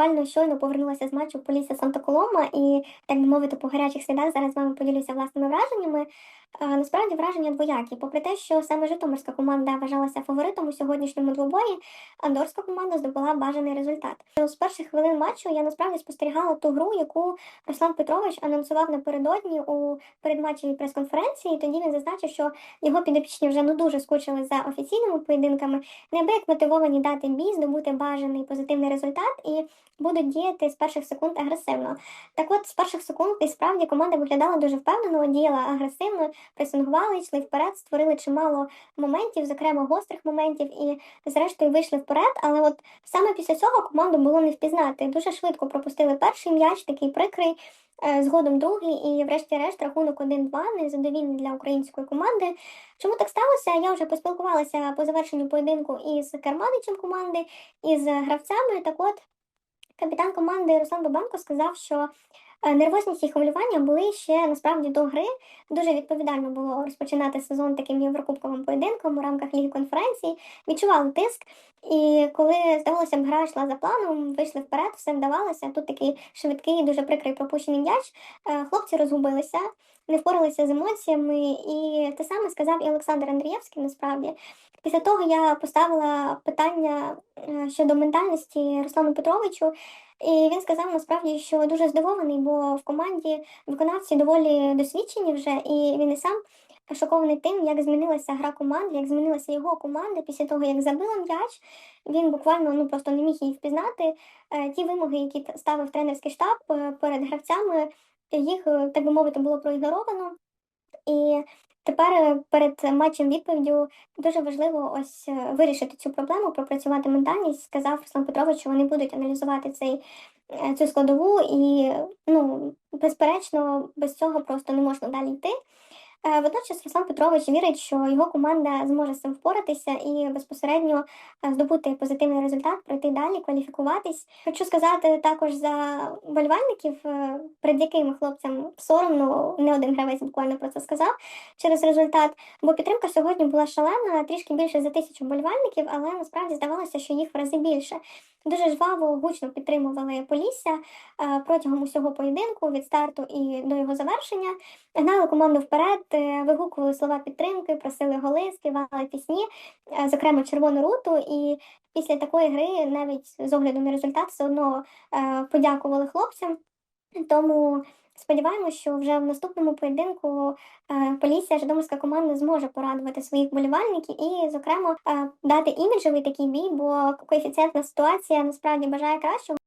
буквально щойно повернулася з матчу Полісся Санта Колома і, так би мовити, по гарячих слідах зараз з вами поділюся власними враженнями. Насправді враження двоякі. Попри те, що саме Житомирська команда вважалася фаворитом у сьогоднішньому двобої, андорська команда здобула бажаний результат. З перших хвилин матчу я насправді спостерігала ту гру, яку Руслан Петрович анонсував напередодні у передматчевій прес-конференції. Тоді він зазначив, що його підопічні вже ну дуже скучили за офіційними поєдинками, неабияк мотивовані дати бій, здобути бажаний позитивний результат і будуть діяти з перших секунд агресивно. Так от з перших секунд і справді команда виглядала дуже впевнено, діяла агресивно, пресингували, йшли вперед, створили чимало моментів, зокрема гострих моментів, і зрештою вийшли вперед. Але от саме після цього команду було не впізнати. Дуже швидко пропустили перший м'яч, такий прикрий. е, Згодом другий і, врешті-решт, рахунок 1-2 незадовільний для української команди. Чому так сталося? Я вже поспілкувалася по завершенню поєдинку із керманичем команди, із гравцями. Так от капітан команди Руслан Бабенко сказав, що нервозність і хвилювання були ще насправді до гри. Дуже відповідально було розпочинати сезон таким єврокубковим поєдинком у рамках ліги конференції. Відчували тиск. І коли здавалося б, гра йшла за планом, вийшли вперед, все вдавалося. Тут такий швидкий, дуже прикрий пропущений м'яч. Е, Хлопці розгубилися, не впоралися з емоціями. І те саме сказав і Олександр Андрієвський. Насправді, після того я поставила питання е, щодо ментальності Руслану Петровичу. І він сказав насправді, що дуже здивований, бо в команді виконавці доволі досвідчені вже, і він і сам шокований тим, як змінилася гра команди, як змінилася його команда після того, як забила м'яч. Він буквально ну просто не міг її впізнати. Е, Ті вимоги, які ставив тренерський штаб е, перед гравцями, їх, е, так би мовити, було проігноровано. І тепер е, перед матчем відповіддю дуже важливо ось е, вирішити цю проблему, пропрацювати ментальність. Сказав Руслан Петрович, що вони будуть аналізувати цей, е, цю складову, і ну, безперечно, без цього просто не можна далі йти. Е, Водночас Руслан Петрович вірить, що його команда зможе з цим впоратися і безпосередньо е, здобути позитивний результат, пройти далі, кваліфікуватись. Хочу сказати також за вболівальників, е, перед якими хлопцям соромно, не один гравець буквально про це сказав через результат. Бо підтримка сьогодні була шалена, трішки більше за тисячу вболівальників, але насправді здавалося, що їх в рази більше. Дуже жваво, гучно підтримували Полісся протягом усього поєдинку від старту і до його завершення. Гнали команду вперед, вигукували слова підтримки, просили голи, співали пісні, е, зокрема червону руту. І після такої гри, навіть з огляду на результат, все одно е, подякували хлопцям. Тому сподіваємося, що вже в наступному поєдинку е, Полісся, Житомирська команда зможе порадувати своїх болівальників і, зокрема, е, дати іміджевий такий бій, бо коефіцієнтна ситуація насправді бажає кращого.